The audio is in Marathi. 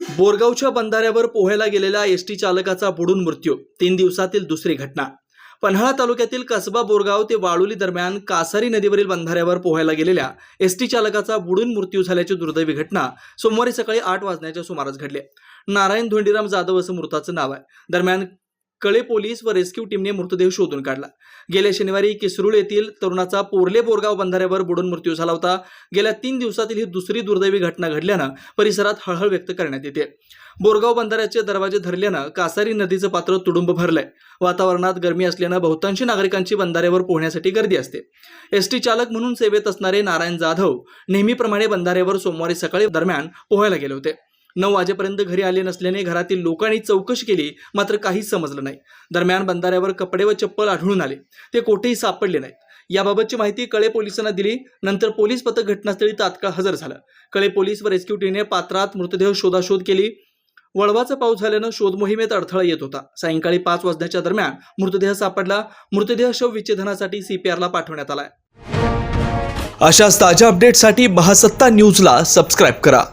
बोरगावच्या बंधाऱ्यावर पोहायला गेलेल्या एस टी चालकाचा बुडून मृत्यू तीन दिवसातील दुसरी घटना. पन्हाळा तालुक्यातील कसबा बोरगाव ते वाळुली दरम्यान कासारी नदीवरील बंधाऱ्यावर पोहायला गेलेल्या एस टी चालकाचा बुडून मृत्यू झाल्याची दुर्दैवी घटना सोमवारी सकाळी आठ वाजण्याच्या सुमारास घडली. नारायण धोंडीराम जाधव असं मृताचं नाव आहे. दरम्यान कळे पोलीस व रेस्क्यू टीमने मृतदेह शोधून काढला. गेल्या शनिवारी किसरुळ येथील तरुणाचा पोर्ले बोरगाव बंधाऱ्यावर बुडून मृत्यू झाला होता. गेल्या तीन दिवसातील ही दुसरी दुर्दैवी घटना घडल्यानं परिसरात हळहळ व्यक्त करण्यात येते. बोरगाव बंधाऱ्याचे दरवाजे धरल्यानं कासारी नदीचं पात्र तुडुंब भरलंय. वातावरणात गरमी असल्यानं बहुतांशी नागरिकांची बंधाऱ्यावर पोहण्यासाठी गर्दी असते. एस टी चालक म्हणून सेवेत असणारे नारायण जाधव नेहमीप्रमाणे बंधाऱ्यावर सोमवारी सकाळी दरम्यान पोहायला गेले होते. नऊ वाजेपर्यंत घरी आले नसल्याने घरातील लोकांनी चौकशी केली मात्र काहीच समजलं नाही. दरम्यान बंधाऱ्यावर कपडे व चप्पल आढळून आले. ते कोठेही सापडले नाहीत. याबाबतची माहिती कळे पोलिसांना दिली. नंतर पोलीस पथक घटनास्थळी तात्काळ हजर झालं. कळे पोलीस व रेस्क्यू टीमने पात्रात मृतदेह शोधाशोध केली. वळवाचा पाऊस झाल्यानं शोध मोहिमेत अडथळा येत होता. सायंकाळी पाच वाजण्याच्या दरम्यान मृतदेह सापडला. मृतदेह शव विच्छेदनासाठी सीपीआरला पाठवण्यात आलाय. अशाच ताज्या अपडेटसाठी महासत्ता न्यूजला सबस्क्राईब करा.